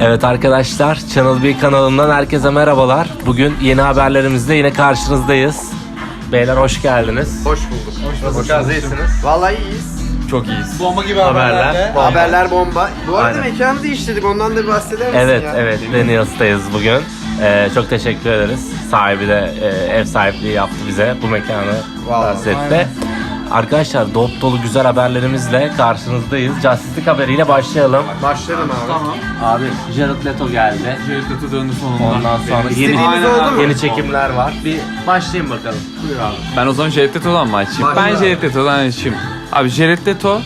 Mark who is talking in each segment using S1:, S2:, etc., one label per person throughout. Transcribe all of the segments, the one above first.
S1: Evet arkadaşlar, Channel B kanalından herkese merhabalar. Bugün yeni haberlerimizle yine karşınızdayız. Beyler hoş geldiniz.
S2: Hoş bulduk.
S1: Nasılsınız, iyisiniz?
S2: Vallahi iyiyiz.
S1: Çok iyiyiz.
S3: Bomba gibi
S1: Haberler.
S3: haberlerle.
S1: Bomba.
S2: Haberler bomba. Bu arada
S1: Aynen.
S2: mekanı değiştirdik. Ondan da bir bahseder misin
S1: Evet,
S2: ya?
S1: evet. Daniels'tayız bugün. Ee, çok teşekkür ederiz. Sahibi de e, ev sahipliği yaptı bize. Bu mekanı
S2: Vallahi,
S1: bahsetti.
S3: aynen.
S1: Arkadaşlar dop dolu güzel haberlerimizle karşınızdayız. Justice League haberiyle başlayalım.
S2: Başlarım abi.
S3: Tamam.
S1: Abi Jared Leto geldi.
S3: Jared Leto döndü sonunda.
S1: Ondan sonra yeni,
S2: İstediğimiz oldu mu?
S1: yeni çekimler var. Bir başlayın bakalım. Buyur abi.
S4: Ben o zaman Jared Leto'dan mı açayım?
S2: Başla
S4: ben. Jared Leto'dan açayım. Abi Jared Leto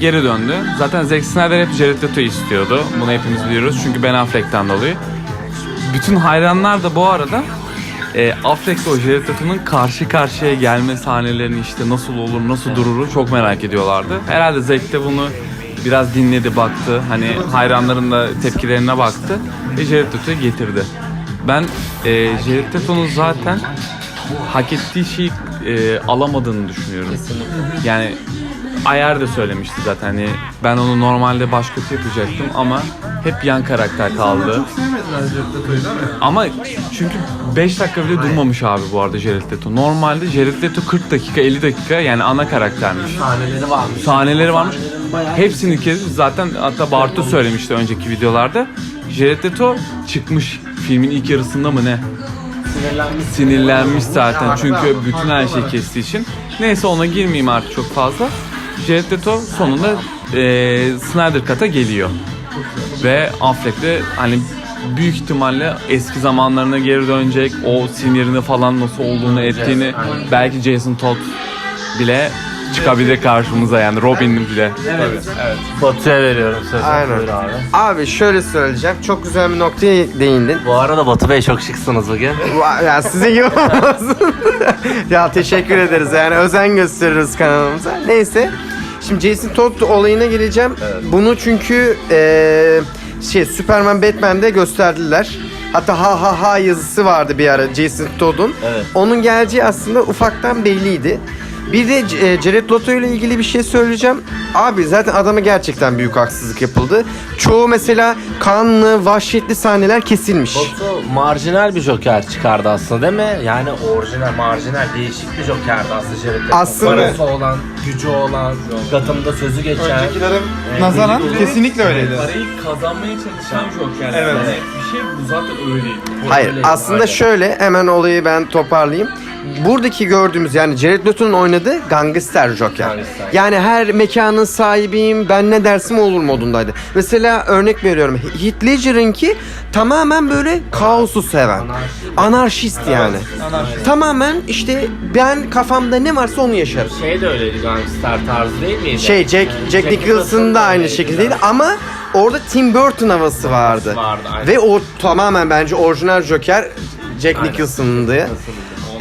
S4: geri döndü. Zaten Zack Snyder hep Jared Leto'yu istiyordu. Bunu hepimiz biliyoruz çünkü Ben Affleck'ten dolayı. Bütün hayranlar da bu arada e, Affleck'le o Jared Leto'nun karşı karşıya gelme sahnelerini işte nasıl olur, nasıl dururu çok merak ediyorlardı. Herhalde Zack de bunu biraz dinledi, baktı. Hani hayranların da tepkilerine baktı ve Leto'yu getirdi. Ben e, Jared Leto'nun zaten hak ettiği şeyi e, alamadığını düşünüyorum. Yani Ayer de söylemişti zaten hani ben onu normalde baş kötü yapacaktım ama hep yan karakter kaldı.
S3: Sevmediler Jared Leto'yu değil mi?
S4: Ama çünkü 5 dakika bile durmamış abi bu arada Jared Leto. Normalde Jared Leto 40 dakika 50 dakika yani ana karaktermiş.
S1: Sahneleri varmış.
S4: Sahneleri varmış. Hepsini kez zaten hatta Bartu söylemişti önceki videolarda. Jared Leto çıkmış filmin ilk yarısında mı ne?
S1: Sinirlenmiş.
S4: sinirlenmiş zaten çünkü bütün her şeyi kestiği için. Neyse ona girmeyeyim artık çok fazla. Jared Leto sonunda eee Snyder Cut'a geliyor. Ve Affleck de hani büyük ihtimalle eski zamanlarına geri dönecek. O sinirini falan nasıl olduğunu ettiğini belki Jason Todd bile çıkabilir karşımıza yani Robin bile.
S1: Evet, evet. Batu'ya veriyorum sözü.
S2: Aynen.
S1: Buyur abi.
S2: Abi şöyle söyleyeceğim. Çok güzel bir noktaya değindin.
S1: Bu arada Batu Bey çok şıksınız bugün.
S2: Va- ya sizin gibi olmasın. ya teşekkür ederiz. Yani özen gösteririz kanalımıza. Neyse. Şimdi Jason Todd olayına geleceğim. Bunu çünkü eee, şey Superman Batman'de gösterdiler. Hatta ha ha ha yazısı vardı bir ara Jason Todd'un.
S1: Evet.
S2: Onun geleceği aslında ufaktan belliydi. Bir de e, Jared Leto ile ilgili bir şey söyleyeceğim. Abi zaten adama gerçekten büyük haksızlık yapıldı. Çoğu mesela kanlı, vahşetli sahneler kesilmiş.
S1: Batu marjinal bir Joker çıkardı aslında değil mi? Yani orijinal, marjinal, değişik bir Joker'di aslında Jared Leto.
S2: Aslında-
S1: Parası olan, gücü olan, Gotham'da sözü geçen.
S3: Öncekilere nazaran kesinlikle öyleydi.
S4: Parayı kazanmaya çalışan Joker.
S3: Evet.
S4: Yani bir şey bu zaten öyleydi.
S2: Hayır
S1: Öyle,
S2: aslında
S1: aynen.
S2: şöyle hemen olayı ben toparlayayım. Buradaki gördüğümüz yani Jared Leto'nun oynadığı gangster Joker.
S1: Gangster.
S2: Yani her mekanın sahibiyim ben ne dersim olur modundaydı. Mesela örnek veriyorum Heath Ledger'ınki tamamen böyle kaosu seven. Anarşist yani.
S3: Anarşist.
S2: Tamamen işte ben kafamda ne varsa onu yaşarım.
S1: Şey de öyleydi gangster tarzı değil miydi?
S2: Şey Jack,
S1: Ee,
S2: Jack Nicholson da aynı şekildeydi ama orada Tim Burton havası vardı.
S1: vardı, aynen.
S2: Ve o tamamen bence orijinal Joker Jack
S1: Aynen.
S2: Nicholson'dı.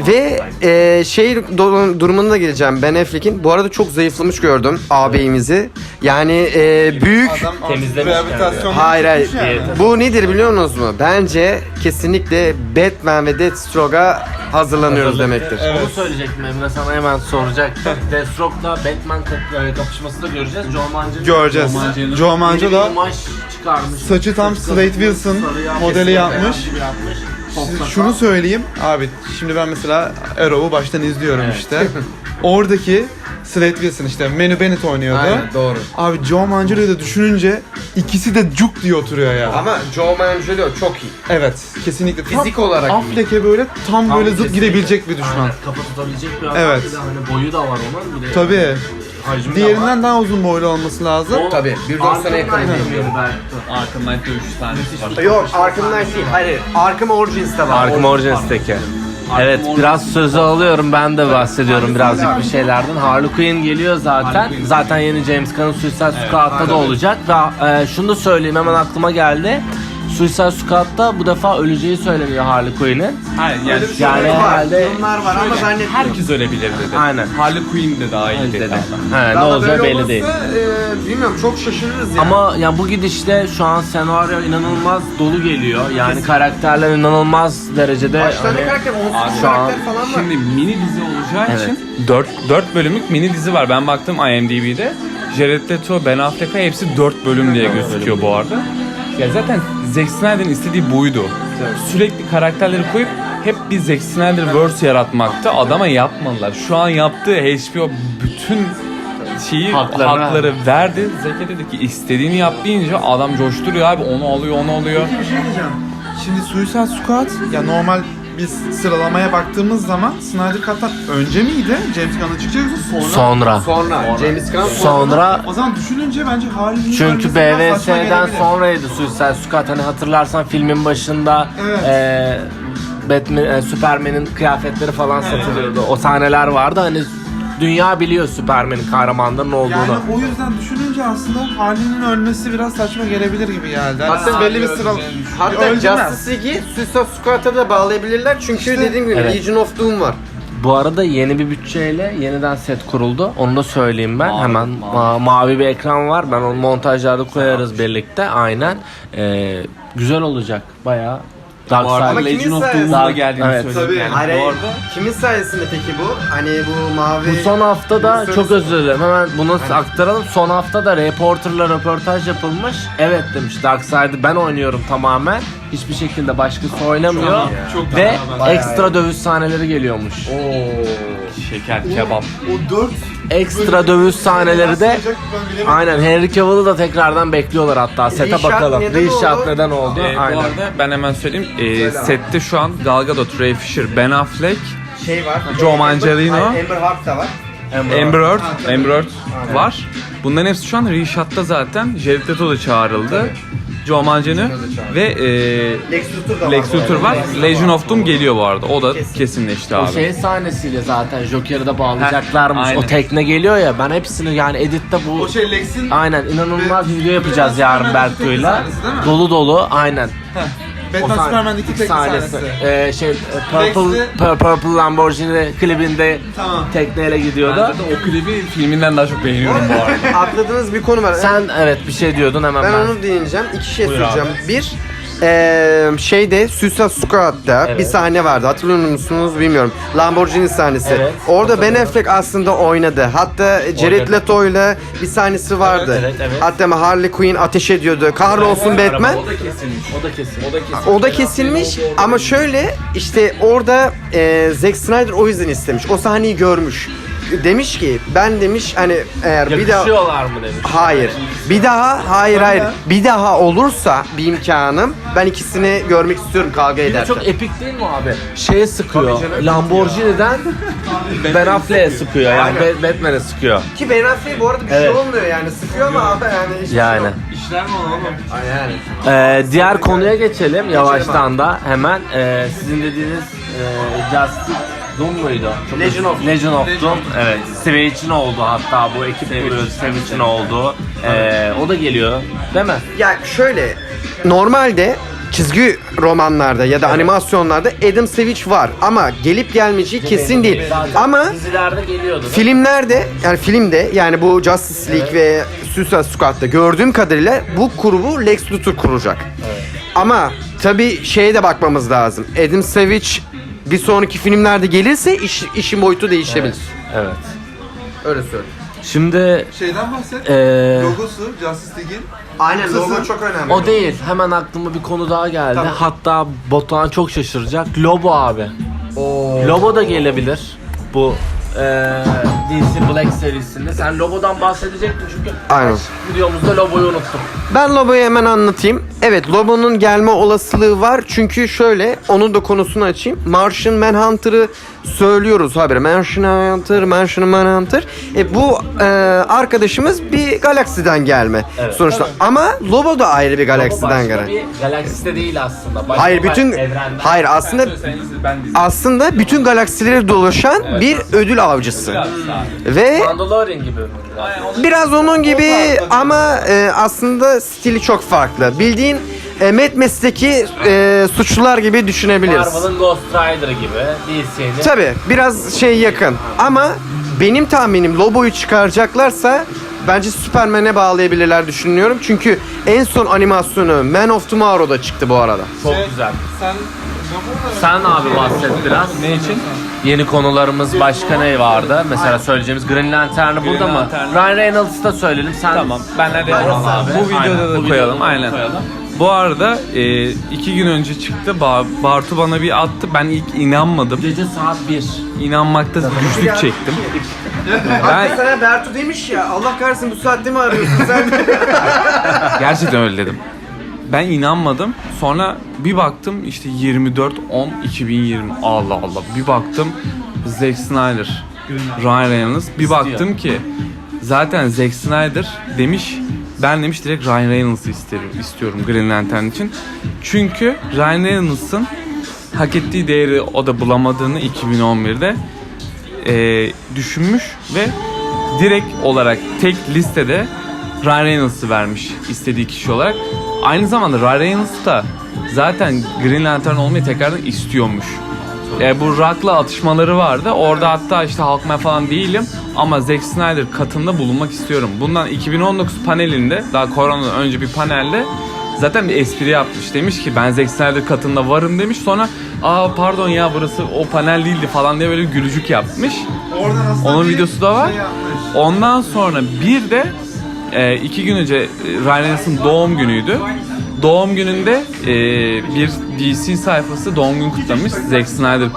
S2: Ve e, şey do- durumuna da geleceğim Ben Affleck'in. Bu arada çok zayıflamış gördüm ağabeyimizi. Yani e, büyük...
S3: Adam
S1: Temizlemiş
S3: rehabilitasyon
S2: Hayır hayır.
S3: yapmış yani.
S2: Bu nedir biliyor musunuz mu? Bence kesinlikle Batman ve Deathstroke'a hazırlanıyoruz demektir.
S1: Onu söyleyecektim Emre sana hemen soracaktım. Deathstroke'la Batman kap- e, kapışması da göreceğiz. Joe Mancini
S3: Göreceğiz. Joe
S1: bir
S3: da saçı tam Slade Wilson modeli yapmış. Şunu söyleyeyim. Abi şimdi ben mesela Arrow'u baştan izliyorum işte. Oradaki Slade Wilson işte Manu Bennett oynuyordu.
S2: Aynen doğru.
S3: Abi Joe Manganiello'yu da düşününce ikisi de cuk diye oturuyor ya.
S2: Ama Joe Manganiello çok iyi.
S3: Evet, kesinlikle. Tam
S2: Fizik olarak iyi.
S3: Affleck'e böyle tam,
S1: Tam
S3: böyle zıt
S1: kesinlikle.
S3: gidebilecek bir düşman.
S1: Aynen, kafa tutabilecek bir adam.
S3: Evet.
S1: Bir de hani boyu da var onun. Bir de
S3: Tabii.
S1: Hacmi.
S3: Diğerinden daha uzun boylu olması lazım.
S1: O
S2: Tabii, 1.90'a yakın
S1: Arkham Knight'ın
S2: ediyor.
S1: bir belki.
S4: Arkham Knight dövüş sahnesi var.
S2: Yok Arkham Knight değil. Hayır. Arkham Origins'te var.
S1: Arkham Origins'teki. Evet biraz sözü alıyorum ben de bahsediyorum birazcık bir şeylerden. Harley Quinn geliyor zaten. Zaten yeni James Gunn'ın Suicide Squad'da da olacak ve e, şunu da söyleyeyim hemen aklıma geldi. Suicide Squad'da bu defa öleceği söyleniyor Harley Quinn'in.
S4: Hayır yani
S1: Yani
S2: var.
S1: herhalde
S2: Durumlar var ama zannetmiyorum.
S4: herkes ölebilir dedi.
S1: Aynen.
S4: Harley Quinn de dahil dedi.
S1: He, ne
S2: Valla
S1: olacağı
S2: böyle
S1: belli
S2: olursa,
S1: değil.
S2: e, bilmiyorum çok şaşırırız yani.
S1: Ama ya bu gidişle şu an senaryo inanılmaz dolu geliyor. Yani karakterler inanılmaz derecede
S2: Başlarına
S1: hani,
S2: karakter 18
S1: şu an-
S2: karakter falan var.
S4: Şimdi mini dizi olacağı
S1: Evet.
S4: için 4, 4 bölümlük mini dizi var. Ben baktım IMDb'de. Jared Leto, Ben Affleck'a hepsi 4 bölüm diye gözüküyor bu arada. Ya zaten Zack Snyder'ın istediği buydu. Sürekli karakterleri koyup hep bir Zack Snyder verse yaratmakta. Adama yapmadılar. Şu an yaptığı HBO bütün şeyi
S1: Haklarını
S4: hakları verdi. Zack'e dedi ki istediğini yap deyince adam coşturuyor abi onu alıyor onu alıyor.
S3: Bir şey diyeceğim. Şimdi Suicide Squad ya normal biz sıralamaya baktığımız zaman Snyder Cut'tan önce miydi? James Gunn'ın çıkacağı yoksa sonra?
S1: Sonra.
S2: Sonra James Gunn
S1: Sonra
S3: O zaman düşününce bence Harley'nin
S1: çünkü BVS'den sonraydı Suicide Squad. Hani hatırlarsan filmin başında
S3: Evet.
S1: eee Batman, e, Superman'in kıyafetleri falan satılıyordu. O sahneler vardı. Hani dünya biliyor Superman'in kahramanların olduğunu.
S3: Yani o yüzden düşününce aslında Harley'nin ölmesi biraz saçma gelebilir gibi geldi. Hani
S2: Hatta belli bir sıra... Hatta. Justice League'i Suicide Squad'a da bağlayabilirler çünkü
S3: İşte-
S2: dediğim gibi
S1: Evet.
S2: Legion of Doom var.
S1: Bu arada yeni bir bütçeyle yeniden set kuruldu. Onu da söyleyeyim ben.
S4: Mavi,
S1: Hemen
S4: mavi.
S1: ma- mavi bir ekran var. Ben onu montajlarda koyarız birlikte. Aynen. Ee, güzel olacak. Bayağı. Dark
S2: Ama
S1: Side.
S2: kimin
S4: Legend of
S2: sayesinde?
S4: Doom'da geldiğini
S1: Evet.
S4: söyleyeyim.
S3: Tabii.
S4: Yani
S2: Hayır,
S4: bu
S2: hayır.
S4: arada
S2: kimin sayesinde peki bu? Hani bu mavi...
S1: Bu son haftada
S2: Bunu
S1: çok özür dilerim. Hemen bunu aktaralım. Son haftada reporterla röportaj yapılmış. Evet demiş Darkseid'i ben oynuyorum tamamen. Hiçbir şekilde başkası oynamıyor.
S4: Çok
S1: Ve
S2: Bayağı
S1: ekstra dövüş sahneleri geliyormuş.
S4: şeker kebap.
S3: O dört
S1: Ekstra dövüş sahneleri de Aynen Henry Cavill'ı da tekrardan bekliyorlar hatta. Sete bakalım.
S2: neden oldu?
S1: neden oldu?
S4: Ee, bu
S1: Aynen.
S4: arada ben hemen söyleyeyim. Ee, sette şu an Gal Gadot, Ray Fisher, Ben Affleck,
S2: şey var.
S4: Joe Manganiello.
S2: Hayır, Amber Heard da var.
S4: Amber Heard, Amber Heard var. Bunların hepsi şu an Reshot'ta zaten. Jared Leto da çağrıldı. Joe Manganiello ve e,
S2: Lex Luthor da var.
S4: Lex
S2: bu
S4: Luthor var. Legion of Doom geliyor bu arada. O da
S2: Kesin.
S4: kesinleşti
S1: O
S4: abi.
S1: şey sahnesiyle zaten Joker'i de bağlayacaklarmış.
S4: Heh,
S1: o
S4: aynen.
S1: tekne geliyor ya ben hepsini yani editte bu
S3: O şey Lex'in
S1: Aynen inanılmaz
S3: Ve-
S1: video yapacağız yarın
S3: sahnesi değil mi?
S1: Dolu dolu aynen.
S3: Batman
S1: sahne-
S3: Superman'deki tekne sahnesi.
S1: Ee, şey e, Purple, Pur- Purple Lamborghini klibinde
S3: Tamam.
S1: tekneyle
S4: Ben
S1: gidiyordu.
S4: zaten o klibi filminden daha çok beğeniyorum bu arada.
S2: Atladığınız bir konu var.
S1: Sen evet bir şey diyordun hemen
S2: Ben
S1: ben.
S2: onu değineceğim. İki şey
S1: Buyur
S2: söyleyeceğim. Bir, eee şeyde Suicide Squad'da
S1: Evet.
S2: bir sahne vardı. Hatırlıyor musunuz bilmiyorum. Lamborghini sahnesi.
S1: Evet,
S2: Orada Ben
S1: hatırlıyorum.
S2: Affleck aslında oynadı. Hatta Jared
S1: Oynadı.
S2: Leto'yla bir sahnesi vardı.
S1: Evet, evet, evet.
S2: Hatta Harley Quinn ateş ediyordu. Kahrolsun Batman.
S1: O da kesilmiş. O da kesilmiş. O da kesilmiş.
S2: O da kesilmiş ama şöyle işte orada e, Zack Snyder o yüzden istemiş. O sahneyi görmüş. Demiş ki ben demiş hani eğer bir daha
S1: Yakışıyorlar mı demiş.
S2: Hayır. Bir daha hayır hayır. Bir daha olursa bir imkanım ben ikisini görmek istiyorum kavga
S1: Bir de
S2: ederken.
S1: çok epik değil mi abi? Şeye sıkıyor. Lamborghini'den Ben Affleck'e sıkıyor yani
S2: Aynen.
S1: Ba- Batman'e sıkıyor.
S2: Ki Ben Affleck bu arada bir şey
S1: Evet.
S2: olmuyor yani sıkıyor ama abi yani hiçbir
S1: Yani.
S2: şey yok.
S3: İşler mi oğlum?
S2: Ay Yani.
S1: Ee, diğer konuya geçelim yavaştan da hemen. Ee, sizin dediğiniz e, Justice Doom muydu? Çok
S2: Legion of-
S1: Legion of Doom. Evet. Savage'in oldu hatta bu ekip kuruyor. Savage'in oldu. Ee, o da geliyor. Değil mi?
S2: Ya şöyle normalde çizgi romanlarda ya da animasyonlarda Adam Savage var ama gelip gelmeyeceği kesin değil.
S1: Zaten
S2: Ama
S1: dizilerde geliyordu. değil mi?
S2: Filmlerde yani filmde yani bu Justice League ve Suicide Squad'da gördüğüm kadarıyla bu grubu Lex Luthor kuracak. Ama tabi şeye de bakmamız lazım. Adam Savage bir sonraki filmlerde gelirse iş, işin boyutu değişebilir.
S1: Evet.
S2: Öyle söyleyeyim.
S1: Şimdi
S3: Şeyden bahset.
S1: ee,
S3: Logosu Justice League'in.
S2: Aynen
S3: Kısası-
S2: logo çok önemli.
S1: o değil. Hemen aklıma bir konu daha geldi.
S2: Tamam.
S1: Hatta Batuhan çok şaşıracak. Lobo abi.
S2: Oo.
S1: Lobo da gelebilir. Bu eee DC Black serisinde. Sen Lobo'dan bahsedecektin çünkü
S2: Aynen.
S1: videomuzda Lobo'yu unuttum.
S2: Ben Lobo'yu hemen anlatayım. Evet Lobo'nun gelme olasılığı var. Çünkü şöyle onun da konusunu açayım. Martian Manhunter'ı söylüyoruz haberi. Martian Manhunter, Martian Manhunter. E, bu e, arkadaşımız bir galaksiden gelme
S1: Evet.
S2: sonuçta. Ama Lobo da ayrı bir galaksiden gelme.
S1: bir galakside değil aslında. Başka
S2: Hayır
S1: bir
S2: bütün
S1: evrende.
S2: hayır aslında
S4: ben
S2: aslında bütün galaksileri dolaşan bir ödül avcısı. Ve
S1: Mandalorian gibi.
S2: Biraz onun gibi ama e, aslında stili çok farklı. Bildiğin e, Mad Max'teki e, suçlular gibi düşünebiliriz.
S1: Marvel'ın Ghost Rider gibi. DC'nin.
S2: Tabi biraz şey yakın ama benim tahminim Lobo'yu çıkaracaklarsa bence Superman'e bağlayabilirler düşünüyorum. Çünkü en son animasyonu Man of Tomorrow'da çıktı bu arada.
S1: Çok
S3: Şey-
S1: güzel.
S3: Sen
S1: Sen abi bahset biraz.
S4: Ne için?
S1: Yeni konularımız başka ne vardı? Mesela söyleyeceğimiz Green Lantern'ı burada mı?
S4: Lantern'ı-
S1: Ryan Reynolds'ı da söyleyelim. Sen
S4: Tamam. Benle de
S1: Tamam abi.
S4: Bu videoda
S1: Aynen,
S4: da
S1: bu
S4: koyalım.
S1: videoda da
S4: Aynen.
S1: koyalım.
S4: Bu arada e, iki gün önce çıktı. Ba- Bartu bana bir attı. Ben ilk inanmadım.
S1: Gece saat 1.
S4: İnanmakta güçlük çektim.
S2: Hatta
S4: Ben
S2: sana Bertu demiş ya Allah kahretsin bu saatte mi arıyorsun sen?
S4: gerçekten öyle dedim. Ben inanmadım. Sonra bir baktım işte 24 10 2020. Allah Allah. Bir baktım Zack Snyder, Ryan Reynolds. Bir baktım ki zaten Zack Snyder demiş ben demiş direkt Ryan Reynolds'ı isterim, istiyorum Green Lantern için. Çünkü Ryan Reynolds'ın hak ettiği değeri o da bulamadığını 2011'de e, düşünmüş ve direkt olarak tek listede Ryan Reynolds'ı vermiş istediği kişi olarak. Aynı zamanda Ryan Reynolds da zaten Green Lantern olmayı tekrardan istiyormuş. E, bu Rock'la atışmaları vardı. Orada hatta işte Hawkman falan değilim ama Zack Snyder katında bulunmak istiyorum. Bundan 2019 panelinde daha koronadan önce bir panelde zaten bir espri yapmış. Demiş ki ben Zack Snyder katında varım demiş. Sonra aa pardon ya burası o panel değildi falan diye böyle bir gülücük yapmış.
S3: Oradan aslında
S4: Onun
S3: bir
S4: videosu da var.
S3: Şey yapmış.
S4: Ondan sonra bir de e, iki gün önce e, Ryan Reynolds'ın doğum günüydü. Doğum gününde e, bir DC sayfası doğum günü kutlamış. Zack Snyder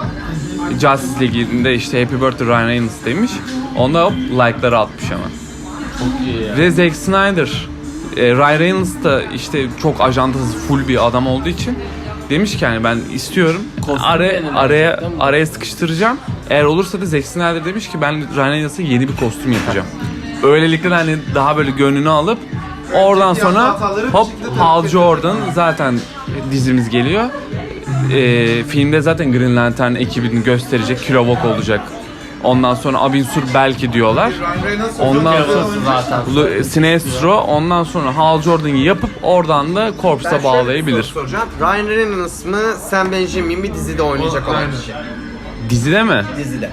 S4: Justice League'inde işte Happy Birthday Ryan Reynolds demiş. Onda hop like'ları atmış hemen. Ve Zack Snyder, e, Ryan Reynolds da işte çok ajantası full bir adam olduğu için demiş ki yani ben istiyorum. Araya, araya, araya sıkıştıracağım. Eğer olursa da Zack Snyder demiş ki ben Ryan Reynolds'a yeni bir kostüm yapacağım. Öylelikle de hani daha böyle gönlünü alıp oradan sonra hop
S3: bir
S4: Hal Jordan zaten dizimiz geliyor. E, filmde zaten Green Lantern ekibini gösterecek. Kilovok olacak. Ondan sonra Abin Sur belki diyorlar. Ondan sonra
S1: zaten.
S4: Sinestro ondan sonra Hal Jordan'ı yapıp oradan da Corpse'a
S2: bir
S4: bağlayabilir.
S2: soracağım. Ryan Reynolds mı Sam Benjamin mi dizide oynayacak olan kişi?
S4: Dizide mi?
S2: Dizide.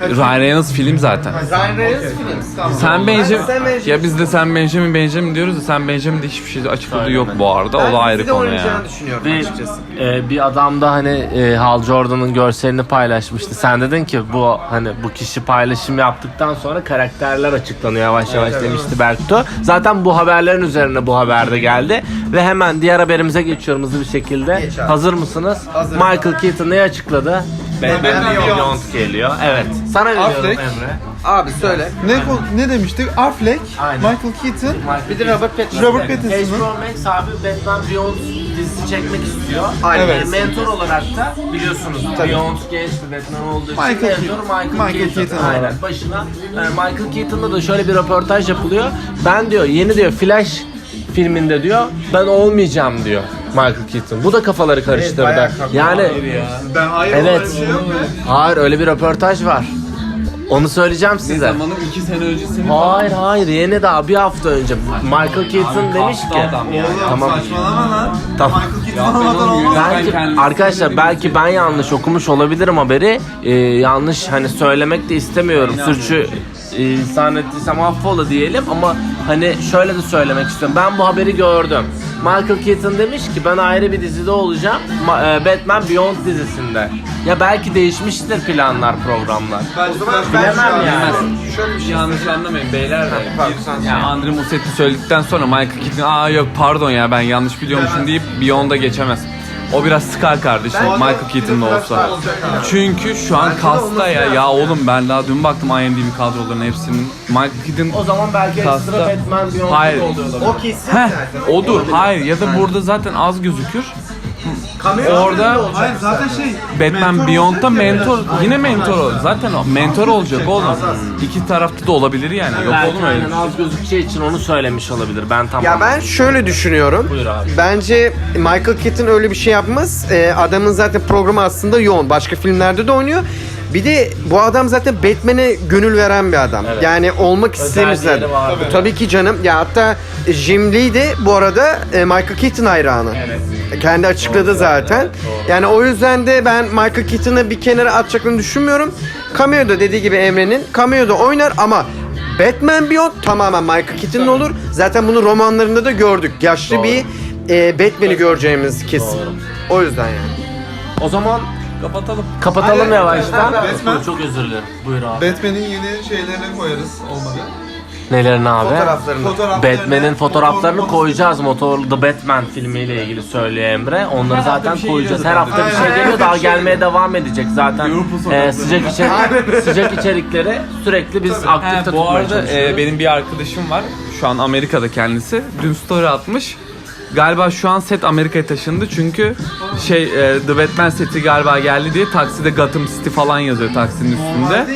S4: Ryan Reynolds film zaten.
S2: Ryan Reynolds film.
S3: Tamam.
S4: Sen Benjamin,
S2: Benjamin.
S4: ya biz de sen Benjamin Benjamin diyoruz da sen Benjamin'de hiçbir şey açıkladığı yok bu arada. O da ayrı konu ya.
S2: düşünüyorum
S1: Ve
S2: açıkçası.
S1: e, bir adam da hani e, Hal Jordan'ın görselini paylaşmıştı. Sen dedin ki bu hani bu kişi paylaşım yaptıktan sonra karakterler açıklanıyor yavaş yavaş demişti Berkto. Zaten bu haberlerin üzerine bu haber de geldi ve hemen diğer haberimize geçiyorum hızlı bir şekilde.
S2: Geç abi.
S1: Hazır mısınız?
S2: Hazırım.
S1: Michael Keaton ne açıkladı?
S2: Batman Beyond.
S1: Beyond geliyor. Evet. Sana veriyorum
S3: Affleck.
S1: Emre.
S2: Abi söyle.
S3: Ne, ne demiştik? Affleck,
S1: Aynen.
S3: Michael Keaton,
S2: Bir de Robert Pattinson.
S3: Robert Pattinson.
S1: HBO Max abi Batman Beyond dizisi çekmek istiyor.
S2: Aynen.
S1: Ee,
S3: Evet.
S1: mentor olarak da biliyorsunuz Beyond genç bir Batman olduğu için
S3: Michael
S1: mentor
S3: Keaton.
S1: Michael,
S3: Michael
S1: Keaton.
S3: Keaton
S1: Aynen.
S3: olarak.
S1: Başına e, Michael Keaton'da da şöyle bir röportaj yapılıyor. Ben diyor yeni diyor Flash filminde diyor ben olmayacağım diyor Michael Keaton. Bu da kafaları karıştırdı. yani
S3: Ben hayır
S1: Evet.
S3: öyle bir şey yok mu?
S1: hayır öyle bir röportaj var. Onu söyleyeceğim size.
S4: Zamanın iki sene öncesini
S1: Hayır hayır yeni daha bir hafta önce Michael Keaton demiş ki
S4: adam ya.
S3: Oğlum
S1: Tamam.
S3: saçmalama lan.
S1: Tamam.
S3: Michael Keaton olmadan olmaz.
S4: Ben
S1: Belki
S4: kendimi
S1: arkadaşlar belki ben yanlış okumuş olabilirim haberi. Ee, yanlış hani söylemek de istemiyorum. Suçu e, insan ettiysem affola diyelim ama hani şöyle de söylemek istiyorum. Ben bu haberi gördüm. Michael Keaton demiş ki ben ayrı bir dizide olacağım. E, Batman Beyond dizisinde. Ya belki değişmiştir planlar, programlar.
S3: O zaman
S1: Bilemem yani.
S2: Şöyle bir şey
S4: Yanlış anlamayın beyler de.
S2: Pardon, sen
S4: Ya Andre Musetti söyledikten sonra Michael Keaton aa yok pardon ya ben yanlış biliyormuşum deyip Beyond'a geçemez. O biraz sıkar kardeşim Michael Keaton'da olsa. Çünkü şu an kasta ya ya oğlum ben daha dün baktım IMDb kadrolarının hepsinin. Michael Keaton
S1: O zaman belki ekstra
S4: Kasta-
S1: Batman Beyond
S4: Hayır.
S1: oluyor olabilir.
S2: O kesin
S4: Heh,
S2: zaten.
S4: odur. Hayır ya da burada zaten az gözükür.
S2: Kamera
S4: Orada-
S3: Hayır zaten şey.
S4: Batman
S3: mentor
S4: Beyond'da
S3: olacak ya
S4: mentor
S3: biraz.
S4: yine mentor ol. Zaten o mentor olacak oğlum. İki tarafta da olabilir yani. Yok
S1: Belki
S4: oğlum öyle. bir
S1: aynen
S4: şey.
S1: az gözükeceği için onu söylemiş olabilir. Ben tamam.
S2: Ya ben şöyle düşünüyorum.
S1: Buyur abi.
S2: Bence Michael Keaton öyle bir şey yapmaz. Ee, adamın zaten programı aslında yoğun. Başka filmlerde de oynuyor. Bir de bu adam zaten Batman'e gönül veren bir adam.
S1: Evet.
S2: Yani olmak istemiş zaten.
S1: vardı.
S2: Tabii. ki canım. Ya hatta Jim Lee de bu arada e, Michael Keaton hayranı.
S1: Evet.
S2: Kendi açıkladı zaten.
S1: evet, doğru.
S2: Yani o yüzden de ben Michael Keaton'ı bir kenara atacaklarını düşünmüyorum. Cameo'da dediği gibi Emre'nin Cameo'da oynar ama Batman Beyond tamamen Michael Keaton'ın olur. Zaten bunu romanlarında da gördük. Yaşlı
S1: Doğru.
S2: bir e, Batman'i göreceğimiz kesin.
S1: Doğru.
S2: O yüzden yani.
S1: O zaman
S4: Kapatalım.
S1: kapatalım
S3: Aynen.
S1: yavaştan.
S3: Batman.
S1: Çok özür dilerim. Buyur abi.
S3: Batman'in yeni şeylerine koyarız olmadı.
S1: Nelerini abi?
S2: Fotoğraflarını.
S3: Fotoğraflarını-
S1: Batman'in fotoğraflarını
S3: Fotoğraf-
S1: koyacağız. Motor The Batman filmiyle ilgili söylüyor Emre. Onları
S4: Her hafta
S1: zaten
S4: bir şey
S1: koyacağız. Her hafta bir
S3: zaten.
S1: şey
S3: Aynen,
S1: geliyor.
S3: her
S1: Daha
S3: hafta bir şey
S1: gelmeye devam edecek zaten.
S4: Liverpool
S1: Ee, sıcak içerik sıcak içerikleri sürekli biz aktifte
S4: He, bu
S1: tutmaya
S4: arada
S1: çalışıyoruz.
S4: e, benim bir arkadaşım var. Şu an Amerika'da kendisi. Dün story atmış. Galiba şu an set Amerika'ya taşındı çünkü şey e, The Batman seti galiba geldi diye takside Gotham City falan yazıyor taksinin üstünde.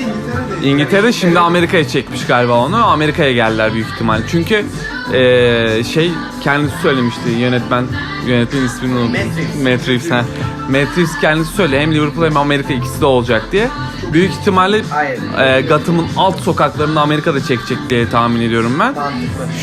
S4: İngiltere şimdi Amerika'ya çekmiş galiba onu. Amerika'ya geldiler büyük ihtimal. Çünkü e, şey kendisi söylemişti yönetmen yönetmen ismini unuttum. Matt Reeves. ha. Matt Reeves kendisi söyle hem Liverpool hem Amerika ikisi de olacak diye. Büyük ihtimalle e, Gotham'ın alt sokaklarını Amerika'da çekecek diye tahmin ediyorum ben.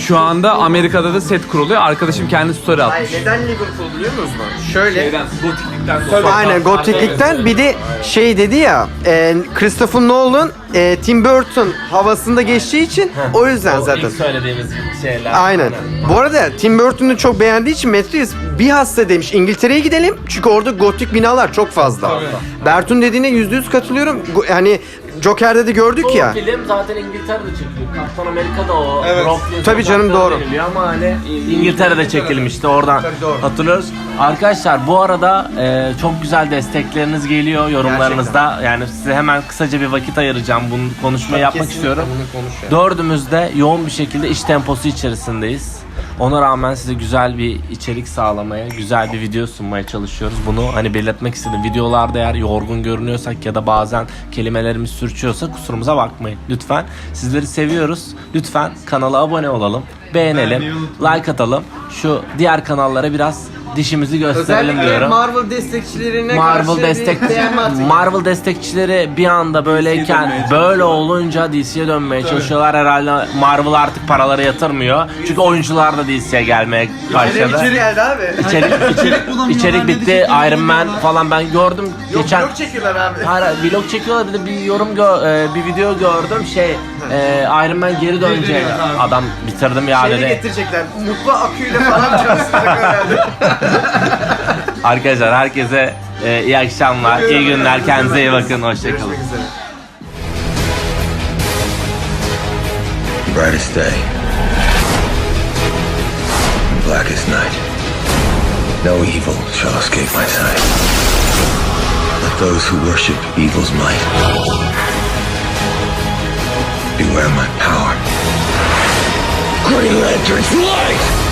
S4: Şu anda Amerika'da da set kuruluyor. Arkadaşım kendi story atmış.
S2: neden Liverpool biliyor musunuz? Şöyle.
S4: gotiklikten
S2: Aynen gotiklikten bir de şey dedi ya e, Christopher Nolan e, Tim Burton havasında geçtiği için o yüzden zaten.
S1: ilk söylediğimiz şeyler.
S2: Aynen. Bu arada Tim Burton'u çok beğendiği için Matt Reeves bir hasta demiş İngiltere'ye gidelim çünkü orada gotik binalar çok fazla. Bertun dediğine yüzde yüz katılıyorum. Go- Hani Joker'de de gördük ya.
S1: film zaten İngiltere'de çekiliyor. Kaptan Amerika'da o.
S3: Evet.
S1: Brooklyn
S2: Tabii canım, doğru.
S1: deniliyor Ama hani İngiltere'de çekilmişti oradan
S2: Tabii, doğru.
S1: hatırlıyoruz. Arkadaşlar bu arada e, çok güzel destekleriniz geliyor yorumlarınızda. Yani size hemen kısaca bir vakit ayıracağım. Bunu konuşmayı yapmak
S2: Kesinlikle
S1: istiyorum.
S2: bunu konuş ya.
S1: Dördümüz de yoğun bir şekilde iş temposu içerisindeyiz. Ona rağmen size güzel bir içerik sağlamaya, güzel bir video sunmaya çalışıyoruz. Bunu hani belirtmek istedim. Videolarda eğer yorgun görünüyorsak ya da bazen kelimelerimiz sürçüyorsa kusurumuza bakmayın. Lütfen sizleri seviyoruz. Lütfen kanala abone olalım, beğenelim, like atalım. Şu diğer kanallara biraz dişimizi gösterelim
S2: Özellikle
S1: diyorum.
S2: Marvel destekçilerine
S1: Marvel
S2: karşı
S1: destek
S2: bir.
S1: Marvel destekçileri bir anda böyleyken
S4: dönmeye
S1: böyle olunca DC'ye dönmeye çalışıyorlar herhalde Marvel artık paraları yatırmıyor. Çünkü oyuncular da DC'ye gelmeye başladı.
S2: İçeri geldi abi.
S1: İçerik, içerik,
S3: bulamıyorlar,
S1: içerik
S3: ne
S1: bitti.
S3: diyeceklerini
S1: Iron Man
S3: bilmiyorlar.
S1: falan ben gördüm.
S2: Yok
S1: Geçen
S2: yok çekiyorlar abi.
S1: Hayır, vlog çekiyorlar bir de bir yorum gö- e, bir video gördüm şey e, Iron Man geri
S3: dönüyor, tamam.
S1: Adam bitirdim ya
S2: Şeyini
S1: dedi.
S2: getirecekler. Mutlu aküyle falan çalıştıracak herhalde.
S1: Arkadaşlar herkese e, iyi akşamlar, iyi günler, kendinize iyi bakın, hoşçakalın.
S2: Görüşmek üzere.
S5: brightest day, blackest night. No evil shall escape my sight. Let those who worship evil's might beware my power. Green Lantern's light!